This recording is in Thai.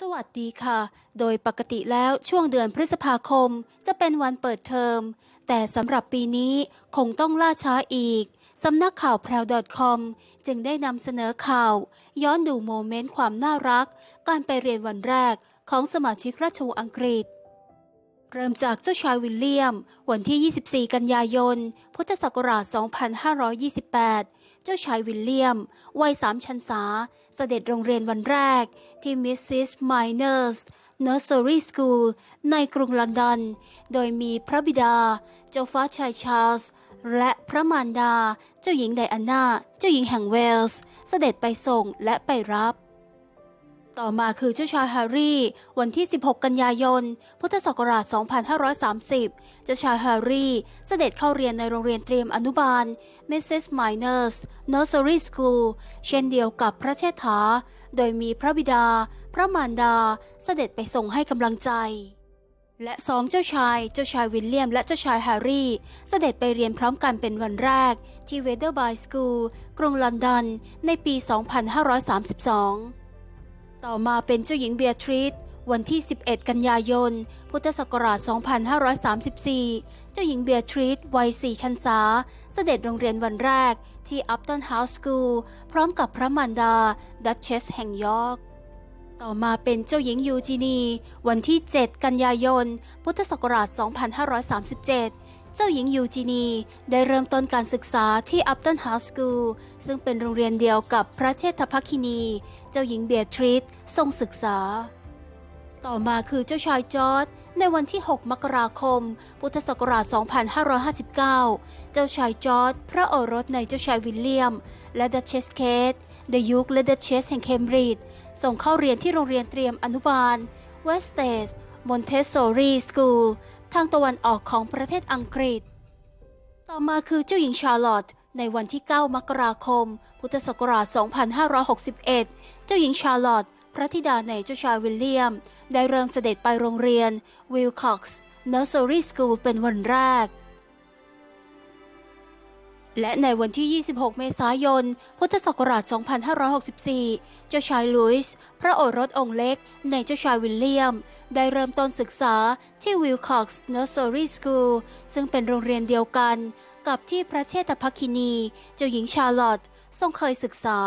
สวัสดีค่ะ โดยปกติแล้วช่วงเดือนพฤษภาคมจะเป็นวันเปิดเทอม แต่สำหรับปีนี้คงต้องล่าช้าอีก สำนักข่าวแพรว .com จึงได้นำเสนอข่าว ย้อนดูโมเมนต์ความน่ารัก การไปเรียนวันแรกของสมาชิกราชวงศ์อังกฤษ เริ่มจากเจ้าชายวิลเลียม วันที่ 24 กันยายน พุทธศักราช 2528 เจ้าชายวิลเลียม วัยสามชันษา เสด็จโรงเรียนวันแรกที่มิสซิสไมเนอร์ส Nursery School ในกรุงลอนดอน โดยมีพระบิดา เจ้าฟ้าชายชาร์ลส์ และพระมารดา เจ้าหญิงไดอาน่า เจ้าหญิงแห่งเวลส์ เสด็จไปส่งและไปรับ ต่อมาคือเจ้าชายแฮร์รี่ วันที่ 16 กันยายน พุทธศักราช 2530 เจ้าชายแฮร์รี่ เสด็จเข้าเรียนในโรงเรียนเตรียมอนุบาล Mrs. Miners Nursery School เช่นเดียวกับพระเชษฐา โดยมีพระบิดา พระมารดา เสด็จไปส่งให้กำลังใจ และสองเจ้าชาย เจ้าชายวิลเลียม และเจ้าชายแฮร์รี่ เสด็จไปเรียนพร้อมกันเป็นวันแรก ที่เวเดอร์บายสคูลกรุงลอนดอน ในปี 2532 ต่อมาเป็นเจ้าหญิงเบียทริสวันที่ 11 กันยายน พุทธศักราช 2534 เจ้าหญิงเบียทริสวัย 4 ชันษา เสด็จโรงเรียนวันแรกที่อัปตันเฮาส์สคูลพร้อมกับพระมารดา ดัชเชสแห่งยอร์ก ต่อมาเป็นเจ้าหญิงยูจีนี วันที่ 7 กันยายน พุทธศักราช 2537 เจ้าหญิงยูจีนีได้เริ่มต้นการศึกษาที่อัปตันฮาส์สคูลซึ่งเป็นโรงเรียนเดียวกับพระเชษฐภคินี เจ้าหญิงเบียทริสทรงศึกษา ต่อมาคือเจ้าชายจอร์ดในวันที่ 6 มกราคม พุทธศักราช 2559 เจ้าชายจอร์ดพระโอรสในเจ้าชายวิลเลียม และดัชเชสเคทเดยุคและดัชเชสแห่งเคมบริดจ์ส่งเข้าเรียนที่โรงเรียนเตรียมอนุบาลเวสเตสมอนเทสโซรีสคูล ทางตะวันออกของประเทศอังกฤษ ต่อมาคือเจ้าหญิงชาร์ลอตต์ในวันที่ 9 มกราคม พุทธศักราช 2561 เจ้าหญิงชาร์ลอตต์พระธิดาในเจ้าชายวิลเลียม ได้เริ่มเสด็จไปโรงเรียนวิลคอกส์เนอร์เซอรี่สคูลเป็นวันแรก และในวันที่ 26 เมษายน พุทธศักราช 2564 เจ้าชายลุยส์ พระโอรสองค์เล็ก ในเจ้าชายวิลเลียม ได้เริ่มต้นศึกษาที่วิลคอกส์เนอร์เซอรี่สคูล ซึ่งเป็นโรงเรียนเดียวกัน กับที่พระเชษฐภคินี เจ้าหญิงชาร์ลอตต์ทรงเคยศึกษา